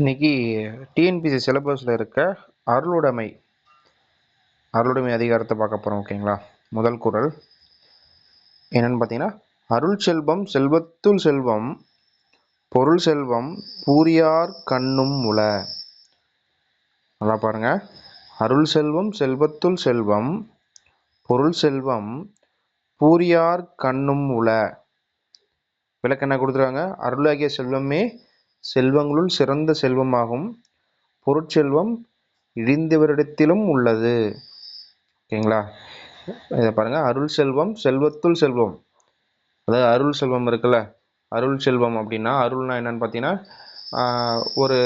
இன்னைக்கு டிஎன்பிசி சிலபஸில் இருக்க அருளுடைமை அருளுடைமை அதிகாரத்தை பார்க்க போகிறோம் ஓகேங்களா முதல் குரல். என்னென்னு பார்த்தீங்கன்னா அருள் செல்வம் செல்வத்துள் செல்வம் பொருள் செல்வம் பூரியார் கண்ணும் உள. நல்லா பாருங்கள் அருள் செல்வம் செல்வத்துள் செல்வம் பொருள் செல்வம் பூரியார் கண்ணும் உள. விளக்கு என்ன கொடுத்துருக்காங்க? அருளாகிய செல்வமே செல்வங்களுள் சிறந்த செல்வமாகும். பொருட்செல்வம் இழிந்தவரிடத்திலும் உள்ளது. ஓகேங்களா? இதை பாருங்கள் அருள் செல்வம் செல்வத்துள் செல்வம். அதாவது அருள் செல்வம் இருக்குல்ல? அருள் செல்வம் அப்படின்னா அருள்னா என்னன்னு பார்த்தீங்கன்னா ஒரு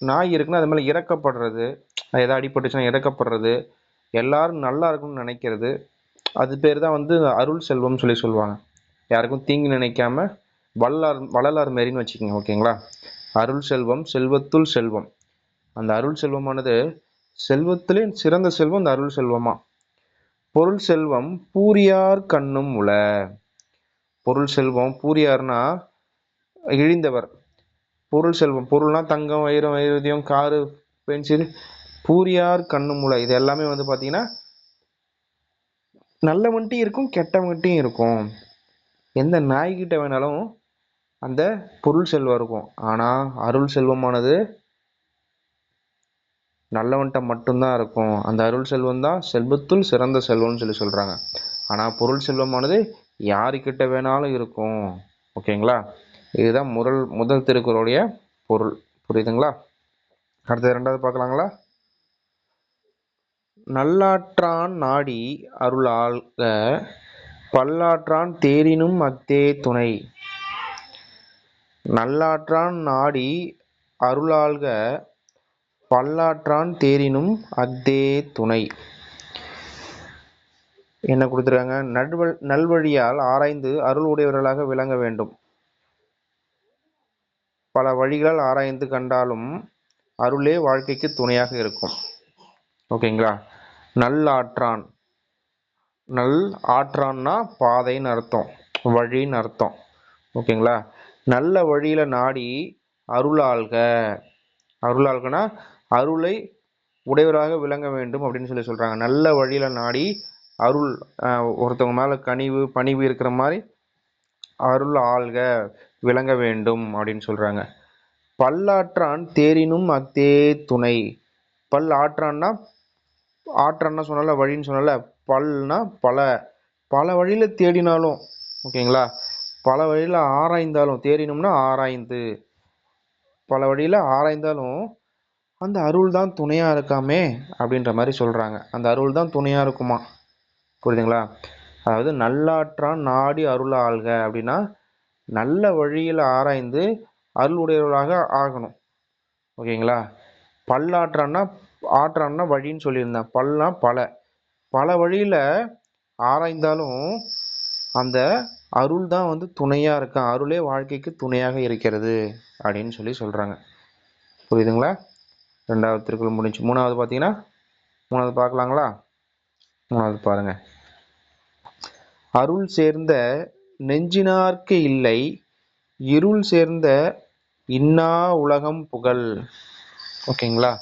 நாய் இருக்குன்னா அது மேலே இறக்கப்படுறது. எதாவது அடிபட்டுச்சுன்னா இறக்கப்படுறது. எல்லாரும் நல்லா இருக்கணும்னு நினைக்கிறது. அது பேர் தான் வந்து அருள் செல்வம்னு சொல்லி சொல்லுவாங்க. யாருக்கும் தீங்கு நினைக்காம வல்லார் வள்ளலார் மாரின்னு வச்சுக்கோங்க ஓகேங்களா? அருள் செல்வம் செல்வத்துள் செல்வம். அந்த அருள் செல்வமானது செல்வத்திலே சிறந்த செல்வம் இந்த அருள் செல்வமா? பொருள் செல்வம் பூரியார் கண்ணும் உல பொருள் செல்வம் பூரியார்னா இழிந்தவர். பொருள் செல்வம் பொருள்னா தங்கம் வைரம் வைரதியம் காரு பென்சில் பூரியார் கண்ணும் உள. இது எல்லாமே வந்து பார்த்தீங்கன்னா நல்லவன்ட்டையும் இருக்கும் கெட்டவன்ட்டையும் இருக்கும். எந்த நாய்கிட்ட வேணாலும் அந்த பொருள் செல்வம் இருக்கும். ஆனால் அருள் செல்வமானது நல்லவன்கிட்ட மட்டும்தான் இருக்கும். அந்த அருள் செல்வம் தான் செல்வத்துள் சிறந்த செல்வம்னு சொல்லி சொல்கிறாங்க ஆனால் பொருள் செல்வமானது யாருக்கிட்ட வேணாலும் இருக்கும். ஓகேங்களா? இதுதான் முதல் முதல் திருக்குறளுடைய பொருள். புரியுதுங்களா? அடுத்தது ரெண்டாவது பார்க்கலாங்களா? நல்லாற்றான் நாடி அருளாள்க பல்லாற்றான் தேரினும் அத்தே துணை. நல்லாற்றான் நாடி அருளாள்க பல்லாற்றான் தேரினும் அக்தே துணை. என்ன கொடுத்துருக்காங்க? நல்வழி நல்வழியால் ஆராய்ந்து அருள் உடையவர்களாக விளங்க வேண்டும். பல வழிகளால் ஆராய்ந்து கண்டாலும் அருளே வாழ்க்கைக்கு துணையாக இருக்கும். ஓகேங்களா? நல்லாற்றான். நல் ஆற்றான்னா பாதைன்னு அர்த்தம் வழின்னு அர்த்தம். ஓகேங்களா? நல்ல வழியில் நாடி அருளாள்க. அருளாள்கனா அருளை உடையவராக விளங்க வேண்டும் அப்படின்னு சொல்லி சொல்கிறாங்க நல்ல வழியில் நாடி அருள் ஒருத்தவங்க மேலே கனிவு பணிவு இருக்கிற மாதிரி அருள் ஆள்க விளங்க வேண்டும் அப்படின்னு சொல்கிறாங்க பல்லாற்றான் தேரினும் அத்தே துணை. பல் ஆற்றான்னா ஆற்றான்னா சொன்னல வழின்னு சொன்னல பல்னா பல. பல வழியில் தேடினாலும் ஓகேங்களா? பல வழியில் ஆராய்ந்தாலும் தேடினோம்னா ஆராய்ந்து. பல வழியில் ஆராய்ந்தாலும் அந்த அருள் தான் துணையாக இருக்காமே அப்படின்ற மாதிரி சொல்கிறாங்க அந்த அருள் தான் துணையாக இருக்குமா? புரியுதுங்களா? அதாவது நல்லாற்றான் நாடி அருள் ஆள்க அப்படின்னா நல்ல வழியில் ஆராய்ந்து அருள் உடையவர்களாக ஆகணும். ஓகேங்களா? பல்லாற்றான்னா ஆற்றான்னா வழின்னு சொல்லியிருந்தேன். பல்னா பல. பல வழியில் ஆராய்ந்தாலும் அந்த அருள் தான் வந்து துணையாக இருக்கான் அருளே வாழ்க்கைக்கு துணையாக இருக்கிறது அப்படின்னு சொல்லி சொல்கிறாங்க புரியுதுங்களா? ரெண்டாவது திருக்குறள் முடிஞ்சு. மூணாவது பார்த்தீங்கன்னா மூணாவது பார்க்கலாங்களா மூணாவது பாருங்க. அருள் சேர்ந்த நெஞ்சினார்க்கு இல்லை இருள் சேர்ந்த இன்னா உலகம் புகழ். ஓகேங்களா?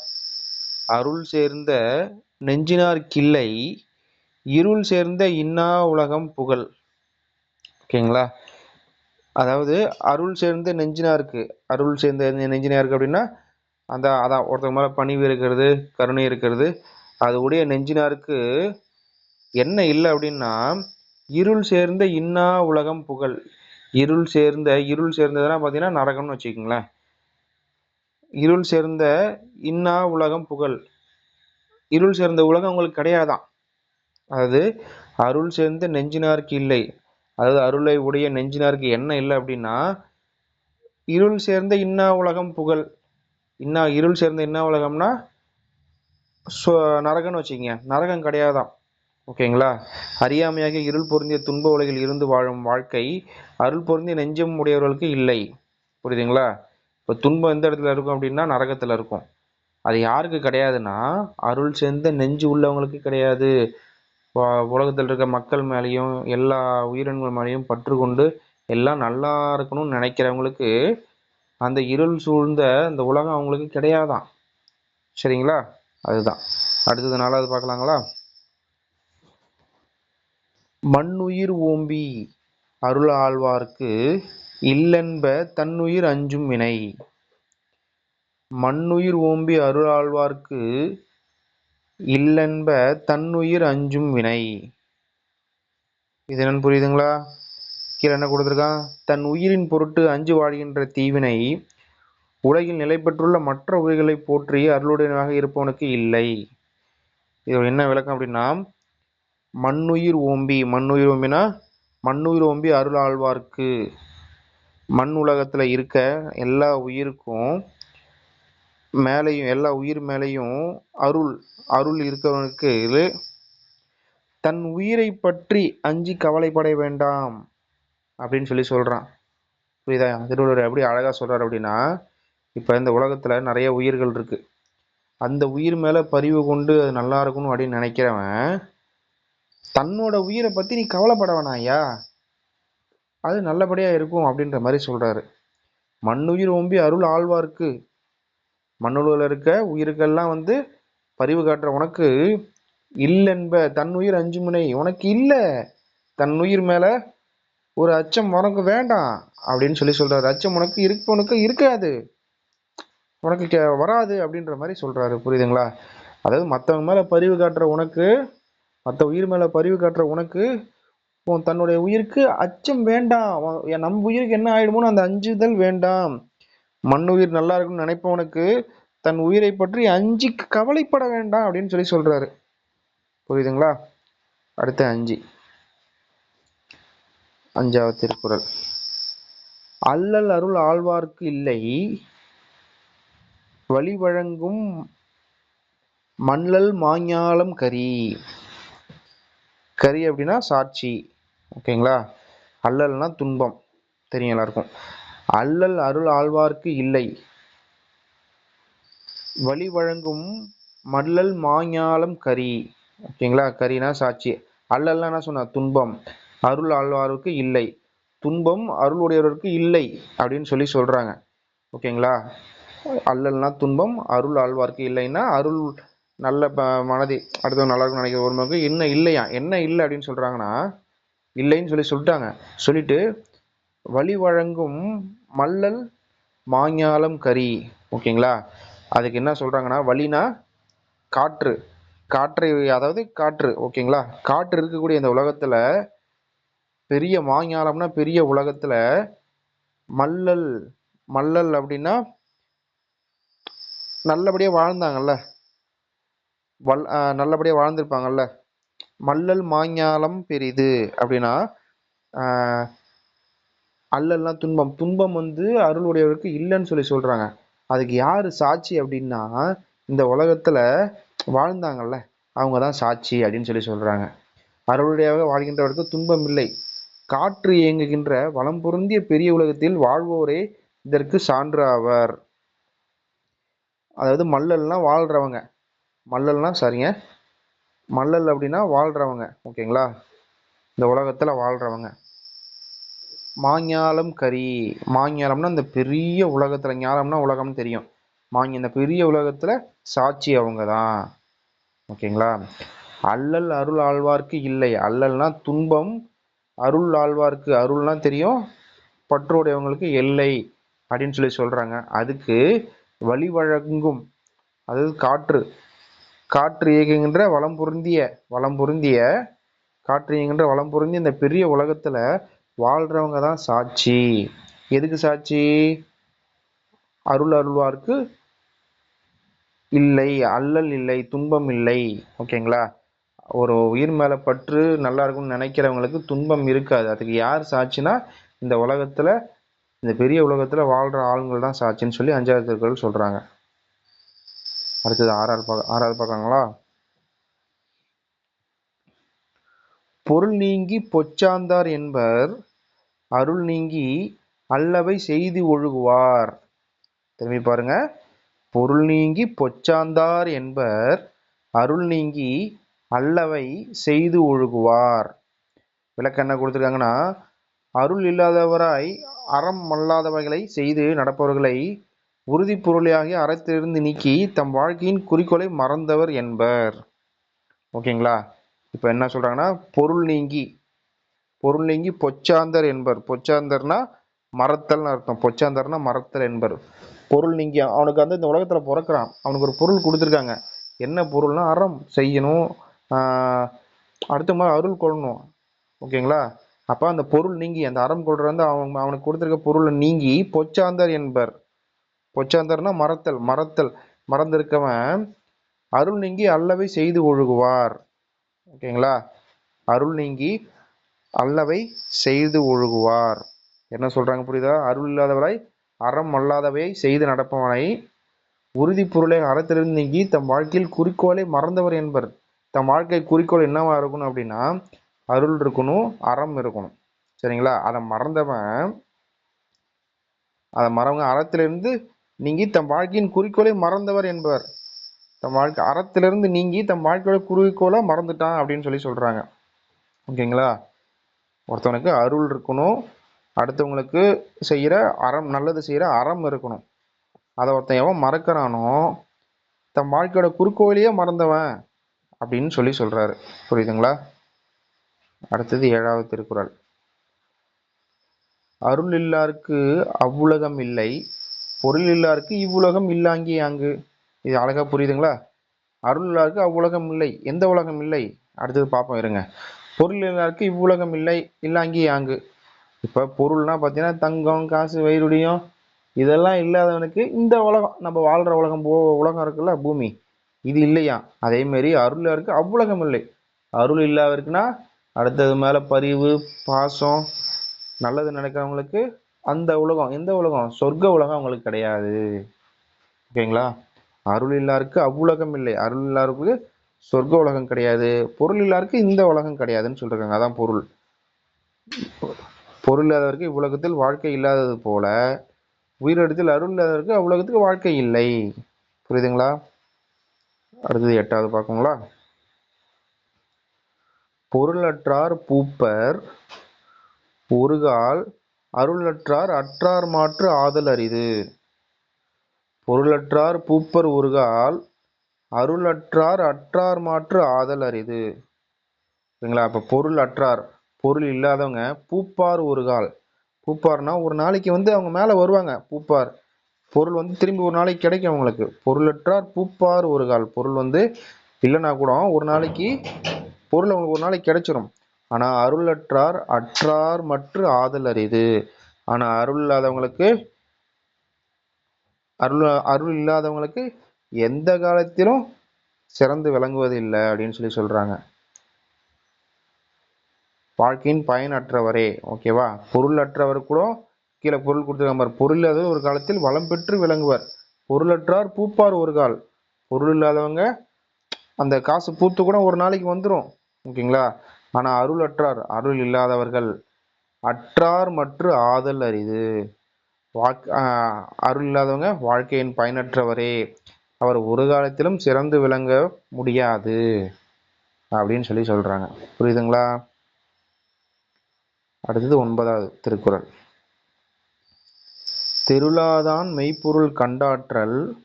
அருள் சேர்ந்த நெஞ்சினார்க்கில்லை இருள் சேர்ந்த இன்னா உலகம் புகழ். ஓகேங்களா? அதாவது அருள் சேர்ந்த நெஞ்சினாருக்கு அருள் சேர்ந்த நெஞ்சினாருக்கு அப்படின்னா அந்த அதான் ஒருத்தவங்க மேலே பணிவு இருக்கிறது கருணை இருக்கிறது அது உடைய நெஞ்சினாருக்கு என்ன இல்லை அப்படின்னா இருள் சேர்ந்த இன்னா உலகம் புகழ். இருள் சேர்ந்த இருள் சேர்ந்ததுனா பார்த்தீங்கன்னா நரகம்னு வச்சுக்கோங்களேன். இருள் சேர்ந்த இன்னா உலகம் புகழ். இருள் சேர்ந்த உலகம் உங்களுக்கு கிடையாதான். அதாவது அருள் சேர்ந்த நெஞ்சினாருக்கு இல்லை. அதாவது அருளை உடைய நெஞ்சினாருக்கு என்ன இல்லை அப்படின்னா இருள் சேர்ந்த இன்னா உலகம் புகழ். இன்னா இருள் சேர்ந்த இன்னா உலகம்னா சொ- நரகம்னு வச்சுக்கங்க. நரகம் கிடையாதான் ஓகேங்களா? அறியாமையாக இருள் பொருந்திய துன்ப உலகில் இருந்து வாழும் வாழ்க்கை அருள் பொருந்திய நெஞ்சம் உடையவர்களுக்கு இல்லை. புரியுதுங்களா? இப்போ துன்பம் எந்த இடத்துல இருக்கும் அப்படின்னா நரகத்தில் இருக்கும். அது யாருக்கு கிடையாதுன்னா அருள் சேர்ந்த நெஞ்சு உள்ளவங்களுக்கு கிடையாது. உலகத்தில் இருக்க மக்கள் மேலேயும் எல்லா உயிரினங்கள் மேலேயும் பற்று கொண்டு எல்லாம் நல்லா இருக்கணும்னு நினைக்கிறவங்களுக்கு அந்த இருள் சூழ்ந்த அந்த உலகம் அவங்களுக்கு கிடையாதான். சரிங்களா? அதுதான். அடுத்தது நாலாவது பார்க்கலாங்களா? மண்ணுயிர் ஓம்பி அருள் ஆழ்வார்க்கு இல்லென்ப தன்னுயிர் அஞ்சும் வினை. மண்ணுயிர் ஓம்பி அருள் ஆழ்வார்க்கு இல்லென்ப தன்னுயிர் அஞ்சும் வினை. இது என்னன்னு புரியுதுங்களா? கீழே என்ன கொடுத்துருக்கான்? தன் உயிரின் பொருட்டு அஞ்சு வாழ்கின்ற தீவினை உலகில் நிலை பெற்றுள்ள மற்ற உயிர்களை போற்றி அருளுடையனாக இருப்பவனுக்கு இல்லை. இது என்ன விளக்கம் அப்படின்னா மண்ணுயிர் ஓம்பி. மண்ணுயிர் ஓம்பினா மண்ணுயிர் ஓம்பி அருள் ஆழ்வார்க்கு மண் உலகத்தில் இருக்க எல்லா உயிருக்கும் மேலையும் எல்லா உயிர் மேலேயும் அருள் அருள் இருக்கவனுக்கு தன் உயிரை பற்றி அஞ்சு கவலைப்பட வேண்டாம் அப்படின்னு சொல்லி சொல்கிறான் புரியுதா? திருவள்ளுவர் எப்படி அழகாக சொல்கிறார் அப்படின்னா இப்போ இந்த உலகத்தில் நிறைய உயிர்கள் இருக்குது அந்த உயிர் மேலே பரிவு கொண்டு அது நல்லா இருக்கணும் அப்படின்னு நினைக்கிறவன் தன்னோட உயிரை பற்றி நீ கவலைப்பட வேணாயா அது நல்லபடியாக இருக்கும் அப்படின்ற மாதிரி சொல்கிறாரு மண்ணுயிர் ஓம்பி அருள் ஆழ்வார்க்கு மண்ணுலகில் இருக்க உயிருக்கெல்லாம் வந்து பரிவு காட்டுற உனக்கு இல்லென்ப தன்னுயிர் அஞ்சுமுனை உனக்கு இல்லை தன்னுயிர் மேலே ஒரு அச்சம் உனக்கு வேண்டாம் அப்படின்னு சொல்லி சொல்கிறாரு அச்சம் உனக்கு இருப்பவனுக்கு இருக்காது. உனக்கு கே வராது அப்படின்ற மாதிரி சொல்கிறாரு புரியுதுங்களா? அதாவது மற்றவங்க மேலே பரிவு காட்டுற உனக்கு மற்ற உயிர் மேலே பரிவு காட்டுற உனக்கு உன் தன்னுடைய உயிருக்கு அச்சம் வேண்டாம். உன் நம்ம உயிருக்கு என்ன ஆயிடுமோன்னு அந்த அஞ்சுதல் வேண்டாம். மண்ணுயிர் நல்லா இருக்கும்னு நினைப்பவனுக்கு தன் உயிரை பற்றி அஞ்சு கவலைப்பட வேண்டாம் அப்படின்னு சொல்லி சொல்றாரு. புரியுதுங்களா? அடுத்த அஞ்சு. அஞ்சாவது திருக்குறள். அல்லல் அருள் ஆழ்வார்க்கு இல்லை வழி வழங்கும் மண்ணல் மாஞாலம் கரி. கரி அப்படின்னா சாட்சி ஓகேங்களா? அல்லல்னா துன்பம் தெரியும் எல்லாருக்கும். அல்லல் அருள் ஆழ்வார்க்கு இல்லை. வழி வழங்கும் மல்லல் மாஞாலம் கரி. ஓகேங்களா கரினா சாட்சி. அல்லல்லாம் என்ன சொன்னா? துன்பம். அருள் ஆழ்வாருக்கு இல்லை. துன்பம் அருளுடையவருக்கு இல்லை அப்படின்னு சொல்லி சொல்றாங்க. ஓகேங்களா அல்லல்னா துன்பம் அருள் ஆழ்வார்க்கு இல்லைன்னா அருள் நல்ல மனதி அடுத்தவங்க நல்லா இருக்கும் நினைக்கிற ஒருவனுக்கு என்ன இல்லையா? என்ன இல்லை அப்படின்னு சொல்றாங்கன்னா இல்லைன்னு சொல்லி சொல்லிட்டாங்க. சொல்லிட்டு வழி வழங்கும் மல்லல் மாஞாலம் கரி. ஓகேங்களா? அதுக்கு என்ன சொல்கிறாங்கன்னா வழினா காற்று. காற்றை அதாவது காற்று. ஓகேங்களா? காற்று இருக்கக்கூடிய இந்த உலகத்தில் பெரிய மாஞாலம்னா பெரிய உலகத்தில் மல்லல் மல்லல் அப்படின்னா நல்லபடியாக வாழ்ந்தாங்கல்ல. வல் நல்லபடியாக வாழ்ந்திருப்பாங்கல்ல. மல்லல் மாஞாலம் பெரிது அப்படின்னா அல்லல்லாம் துன்பம். துன்பம் வந்து அருளுடையவருக்கு இல்லைன்னு சொல்லி சொல்றாங்க. அதுக்கு யாரு சாட்சி அப்படின்னா இந்த உலகத்துல வாழ்ந்தாங்கல்ல அவங்க தான் சாட்சி அப்படின்னு சொல்லி சொல்றாங்க. அருளுடையாக வாழ்கின்றவருக்கு துன்பம் இல்லை. காற்று இயங்குகின்ற வளம் பொருந்திய பெரிய உலகத்தில் வாழ்வோரே இதற்கு சான்று ஆவர் அதாவது மல்லல்லாம் வாழ்றவங்க. மல்லல்லாம் சரிங்க. மல்லல் அப்படின்னா வாழ்றவங்க ஓகேங்களா? இந்த உலகத்துல வாழ்றவங்க. மாஞாலம் கரி மாஞாலம்னா இந்த பெரிய உலகத்தில் ஞாலம்னா உலகம்னு தெரியும். மாங்க இந்த பெரிய உலகத்தில் சாட்சி அவங்க தான் ஓகேங்களா? அல்லல் அருள் ஆழ்வார்க்கு இல்லை. அல்லல்னா துன்பம் அருள் ஆழ்வார்க்கு அருள்னா தெரியும். பற்றோடையவங்களுக்கு எல்லை அப்படின்னு சொல்லி சொல்கிறாங்க அதுக்கு வழி வழங்கும். அதாவது காற்று. காற்று இயக்குகின்ற வளம் பொருந்திய வளம் பொருந்திய காற்று இயங்குகின்ற வளம் பொருந்திய இந்த பெரிய உலகத்தில் வாழ்றவங்க தான் சாட்சி. எதுக்கு சாட்சி? அருள் அருள்வார்க்கு இல்லை அல்லல் இல்லை துன்பம் இல்லை. ஓகேங்களா ஒரு உயிர் மேலே பற்று நல்லா இருக்கும்னு நினைக்கிறவங்களுக்கு துன்பம் இருக்காது. அதுக்கு யார் சாட்சினா இந்த உலகத்தில் இந்த பெரிய உலகத்தில் வாழ்கிற ஆளுங்கள் தான் சாட்சின்னு சொல்லி அஞ்சாவது திருக்குறள் சொல்கிறாங்க அடுத்தது ஆறாவது பார்க்க ஆறாவது பார்க்கறாங்களா பொருள் நீங்கி பொச்சாந்தார் என்பர் அருள் நீங்கி அல்லவை செய்து ஒழுகுவார். திரும்பி பாருங்க. பொருள் நீங்கி பொச்சாந்தார் என்பர் அருள் நீங்கி அல்லவை செய்து ஒழுகுவார். விளக்கம் என்ன கொடுத்துருக்காங்கன்னா அருள் இல்லாதவராய் அறம் அல்லாதவைகளை செய்து நடப்பவர்களை உறுதி பொருளாகிய அறத்திலிருந்து நீக்கி தம் வாழ்க்கையின் குறிக்கோளை மறந்தவர் என்பர். ஓகேங்களா? இப்போ என்ன சொல்கிறாங்கன்னா பொருள் நீங்கி பொருள் நீங்கி பொச்சாந்தர் என்பர். பொச்சாந்தர்னா மரத்தல்னு அர்த்தம். பொச்சாந்தர்னா மரத்தல் என்பர். பொருள் நீங்கி அவனுக்கு வந்து இந்த உலகத்தில் பிறக்கிறான். அவனுக்கு ஒரு பொருள் கொடுத்துருக்காங்க. என்ன பொருள்னா அறம். செய்யணும். அடுத்த மாதிரி அருள் கொள்ளணும். ஓகேங்களா? அப்போ அந்த பொருள் நீங்கி அந்த அறம் கொள்றது வந்து அவன் அவனுக்கு கொடுத்துருக்க பொருளை நீங்கி பொச்சாந்தர் என்பர். பொச்சாந்தர்னா மறத்தல் மறத்தல். மறந்திருக்கவன் அருள் நீங்கி அல்லவை செய்து ஒழுகுவார். ஓகேங்களா? அருள் நீங்கி அல்லவை செய்து ஒழுகுவார். என்ன சொல்றாங்க புரியுதா? அருள் இல்லாதவரை அறம் அல்லாதவை செய்து நடப்பவனை உறுதி பொருளை அறத்திலிருந்து நீங்கி தம் வாழ்க்கையில் குறிக்கோளை மறந்தவர் என்பர். தம் வாழ்க்கை குறிக்கோள் என்னவா இருக்கணும் அப்படின்னா அருள் இருக்கணும் அறம் இருக்கணும். சரிங்களா? அதை மறந்தவன் அதை மறவங்க அறத்திலிருந்து நீங்கி தம் வாழ்க்கையின் குறிக்கோளை மறந்தவர் என்பவர் தம் வாழ்க்கை அறத்திலிருந்து நீங்கி தம் வாழ்க்கையோட குறிக்கோளை மறந்துட்டான் அப்படின்னு சொல்லி சொல்கிறாங்க ஓகேங்களா? ஒருத்தவனுக்கு அருள் இருக்கணும். அடுத்தவங்களுக்கு செய்கிற அறம் நல்லது செய்கிற அறம் இருக்கணும். அதை ஒருத்தன் எவன் மறக்கிறானோ தன் வாழ்க்கையோட குறுக்கோவிலையே மறந்தவன் அப்படின்னு சொல்லி சொல்கிறாரு புரியுதுங்களா? அடுத்தது ஏழாவது திருக்குறள். அருள் இல்லாருக்கு அவ்வுலகம் இல்லை பொருள் இல்லாருக்கு இவ்வுலகம் இல்லாங்கி அங்கு. இது அழகாக புரியுதுங்களா? அருள் அவ்வுலகம் இல்லை. எந்த உலகம் இல்லை? அடுத்தது பார்ப்போம் இருங்க. பொருள் இவ்வுலகம் இல்லை. இல்லாங்கி அங்கு. இப்போ பொருள்னா பார்த்தீங்கன்னா தங்கம் காசு வைருடியம் இதெல்லாம் இல்லாதவனுக்கு இந்த உலகம் நம்ம வாழ்கிற உலகம் போ உலகம் இருக்குல்ல பூமி. இது இல்லையா? அதேமாரி அருளாருக்கு அவ்வுலகம் இல்லை. அருள் இல்லாதவருக்குன்னா அடுத்தது மேலே பரிவு பாசம் நல்லது நினைக்கிறவங்களுக்கு அந்த உலகம் எந்த உலகம்? சொர்க்க உலகம் அவங்களுக்கு கிடையாது. ஓகேங்களா? அருள் இல்லாருக்கு அவ்வுலகம் இல்லை. அருள் இல்லாருக்கு சொர்க்க உலகம் கிடையாது. பொருள் இல்லாருக்கு இந்த உலகம் கிடையாதுன்னு சொல்றாங்க அதான் பொருள். பொருள் இல்லாதவருக்கு இவ்வுலகத்தில் வாழ்க்கை இல்லாதது போல உயிரிடத்தில் அருள் இல்லாதவருக்கு அவ்வுலகத்துக்கு வாழ்க்கை இல்லை. புரியுதுங்களா? அடுத்தது எட்டாவது பார்க்குங்களா பொருளற்றார் பூப்பர் ஒருகால் அருளற்றார் அற்றார் மாற்று ஆதல் அரிது. பொருளற்றார் பூப்பர் ஒருகால் அருளற்றார் அற்றார் மாற்று ஆதல் அரிது. சரிங்களா? அப்போ பொருள் அற்றார் பொருள் இல்லாதவங்க பூப்பார் உருகால். பூப்பார்னா ஒரு நாளைக்கு வந்து அவங்க மேலே வருவாங்க பூப்பார். பொருள் வந்து திரும்பி ஒரு நாளைக்கு கிடைக்கும் அவங்களுக்கு. பொருளற்றார் பூப்பார் ஒரு கால் பொருள் வந்து இல்லைன்னா கூட ஒரு நாளைக்கு பொருள் அவங்களுக்கு ஒரு நாளைக்கு கிடைச்சிரும். ஆனால் அருளற்றார் அற்றார் மற்ற ஆதல் அரிது. ஆனால் அருள் இல்லாதவங்களுக்கு அருள் அருள் இல்லாதவங்களுக்கு எந்த காலத்திலும் சிறந்து விளங்குவது இல்லை அப்படின்னு சொல்லி சொல்றாங்க. வாழ்க்கையின் பயனற்றவரே ஓகேவா பொருள் அற்றவர் கூட கீழே பொருள் கொடுத்துருக்காங்க பொருள் இல்லாத ஒரு காலத்தில் வளம் பெற்று விளங்குவர். பொருளற்றார் பூப்பார் ஒரு கால். பொருள் இல்லாதவங்க அந்த காசு பூத்து கூட ஒரு நாளைக்கு வந்துடும் ஓகேங்களா ஆனால் அருள் அற்றார் அருள் இல்லாதவர்கள் அற்றார் மற்றும் ஆதல் அரிது. வாக் அருள் இல்லாதவங்க வாழ்க்கையின் பயனற்றவரே. அவர் ஒரு காலத்திலும் சிறந்து விளங்க முடியாது. அப்படின்னு சொல்லி சொல்றாங்க. புரியுதுங்களா? அடுத்தது ஒன்பதாவது திருக்குறள். தெருளாதான் மெய்ப்பொருள் கண்டாற்றல்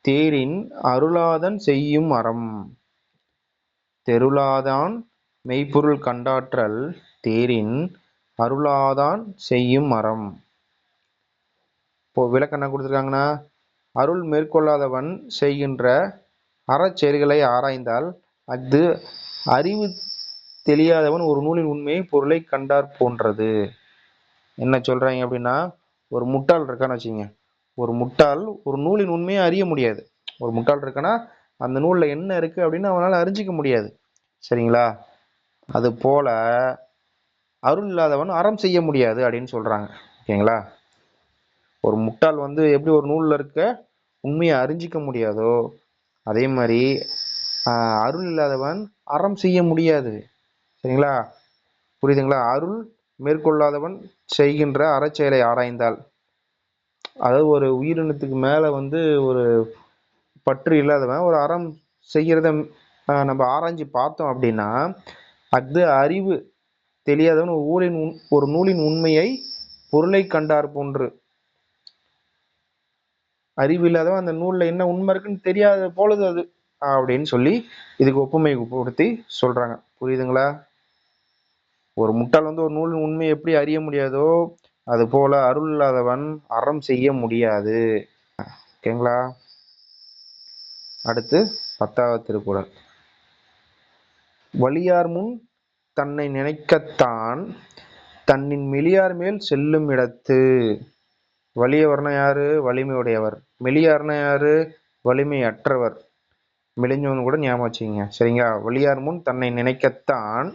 தேரின் அருளாதன் செய்யும் அறம். தெருளாதான் மெய்ப்பொருள் கண்டாற்றல் தேரின் அருளாதான் செய்யும் அறம். இப்போ விளக்கம் என்ன கொடுத்துருக்காங்கன்னா அருள் மேற்கொள்ளாதவன் செய்கின்ற அறச்செயல்களை ஆராய்ந்தால் அஃது அறிவு தெரியாதவன் ஒரு நூலின் உண்மையை பொருளை கண்டார் போன்றது. என்ன சொல்கிறாங்க அப்படின்னா ஒரு முட்டாள் இருக்கான்னு வச்சுங்க ஒரு முட்டாள் ஒரு நூலின் உண்மையை அறிய முடியாது. ஒரு முட்டாள் இருக்கான்னா அந்த நூலில் என்ன இருக்குது அப்படின்னு அவனால் அறிஞ்சிக்க முடியாது. சரிங்களா? அது போல அருள் இல்லாதவன் அறம் செய்ய முடியாது அப்படின்னு சொல்கிறாங்க ஓகேங்களா? ஒரு முட்டாள் வந்து எப்படி ஒரு நூலில் இருக்க உண்மையை அறிஞ்சிக்க முடியாதோ அதே மாதிரி அருள் இல்லாதவன் அறம் செய்ய முடியாது. சரிங்களா? புரியுதுங்களா? அருள் மேற்கொள்ளாதவன் செய்கின்ற அறச்செயலை ஆராய்ந்தால். அதாவது ஒரு உயிரினத்துக்கு மேலே வந்து ஒரு பற்று இல்லாதவன் ஒரு அறம் செய்கிறத நம்ம ஆராய்ஞ்சு பார்த்தோம் அப்படின்னா அது அறிவு. தெரியாதவன் ஊரின் உண்- ஒரு நூலின் உண்மையை பொருளை கண்டார் போன்று. அறிவில்லாதவன் அந்த நூல்ல என்ன உண்மை இருக்குன்னு தெரியாத போலது அது அப்படின்னு சொல்லி இதுக்கு ஒப்புமை கொடுத்தி சொல்றாங்க. புரியுதுங்களா? ஒரு முட்டாள் வந்து ஒரு நூலின் உண்மை எப்படி அறிய முடியாதோ அது போல அருள் இல்லாதவன் அறம் செய்ய முடியாது. ஓகேங்களா? அடுத்து பத்தாவது திருக்குறள். வலியார் முன் தன்னை நினைக்கத்தான் தன்னின் மெலியார் மேல் செல்லும் இடத்து. வலியவர்னா யாரு? வலிமையுடையவர். மெலியார்னா யாரு? வலிமையற்றவர். மெலிஞ்சவன் கூட ஞாபகம் வச்சுக்கோங்க. சரிங்களா? வலியார் முன் தன்னை நினைக்கத்தான்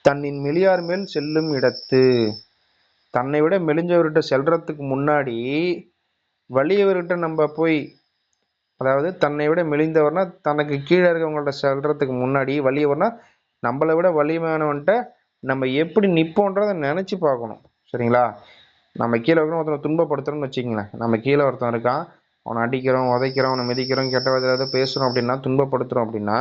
தன்னின் மெலியார் மேல் செல்லும் இடத்து. தன்னை விட மெலிஞ்சவர்கிட்ட செல்றதுக்கு முன்னாடி வலியவர்கிட்ட நம்ம போய் அதாவது தன்னை விட மெலிந்தவர்னா தனக்கு கீழே இருக்கவங்கள்ட்ட செல்றதுக்கு முன்னாடி வலியவர்னா நம்மளை விட வலிமையானவன்ட்ட நம்ம எப்படி நிற்போன்றதை நினைச்சு பார்க்கணும். சரிங்களா? நம்ம கீழே இருக்கிற ஒருத்தனை துன்பப்படுத்துறோம்னு வச்சுக்கங்களேன். நம்ம கீழே ஒருத்தன் இருக்கான் அவனை அடிக்கிறோம் உதைக்கிறோம் அவனை மிதிக்கிறோம் கெட்ட விதத்தில் ஏதாவது பேசுகிறோம் அப்படின்னா துன்பப்படுத்துகிறோம் அப்படின்னா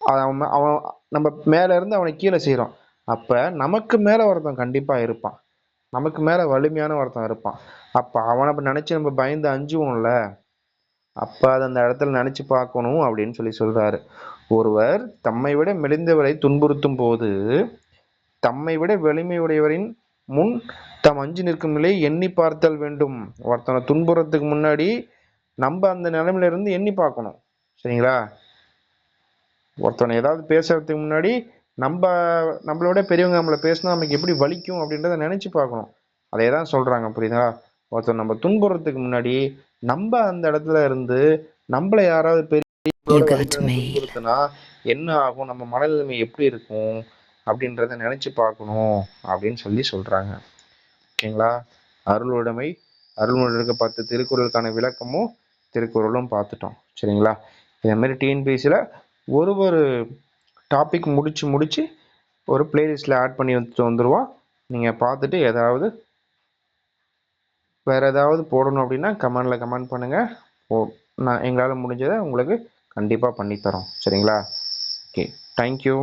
அவன் அவன் நம்ம மேலேருந்து அவனை கீழே செய்கிறோம் அப்போ நமக்கு மேலே ஒருத்தன் கண்டிப்பாக இருப்பான். நமக்கு மேலே வலிமையான ஒருத்தன் இருப்பான். அப்போ அவனை அப்போ நினச்சி நம்ம பயந்து அஞ்சுவோம்ல அப்போ அதை அந்த இடத்துல நினச்சி பார்க்கணும் அப்படின்னு சொல்லி சொல்கிறாரு ஒருவர் தம்மை விட மெலிந்தவரை துன்புறுத்தும் போது தம்மை விட வலிமையுடையவரின் முன் தம் அஞ்சு நிற்கும் நிலையை எண்ணி பார்த்தல் வேண்டும். ஒருத்தனை துன்புறத்துக்கு முன்னாடி நம்ம அந்த நிலைமையில இருந்து எண்ணி பார்க்கணும். சரிங்களா? ஒருத்தனை ஏதாவது பேசுறதுக்கு முன்னாடி நம்ம நம்மளோட பெரியவங்க நம்மளை பேசினா நமக்கு எப்படி வலிக்கும் அப்படின்றத நினைச்சு பார்க்கணும். அதே தான் சொல்றாங்க புரியுதா? ஒருத்தன் நம்ம துன்புறத்துக்கு முன்னாடி நம்ம அந்த இடத்துல இருந்து நம்மள யாராவது பெரிய என்ன ஆகும்? நம்ம மனநிலைமை எப்படி இருக்கும்? அப்படின்றத நினச்சி பார்க்கணும் அப்படின்னு சொல்லி சொல்கிறாங்க ஓகேங்களா? அருளுடைமை அருள்மொழிக்கு பார்த்து திருக்குறளுக்கான விளக்கமும் திருக்குறளும் பார்த்துட்டோம். சரிங்களா? இதே மாதிரி டிஎன்பிஎஸ்சியில் ஒரு ஒரு டாபிக் முடித்து முடித்து ஒரு பிளேலிஸ்ட்டில் ஆட் பண்ணி வந்துட்டு வந்துடுவோம் நீங்கள் பார்த்துட்டு ஏதாவது வேறு ஏதாவது போடணும் அப்படின்னா கமெண்டில் கமெண்ட் பண்ணுங்கள் ஓ நான் எங்களால் முடிஞ்சதை உங்களுக்கு கண்டிப்பாக பண்ணித்தரோம். சரிங்களா? Okay thank you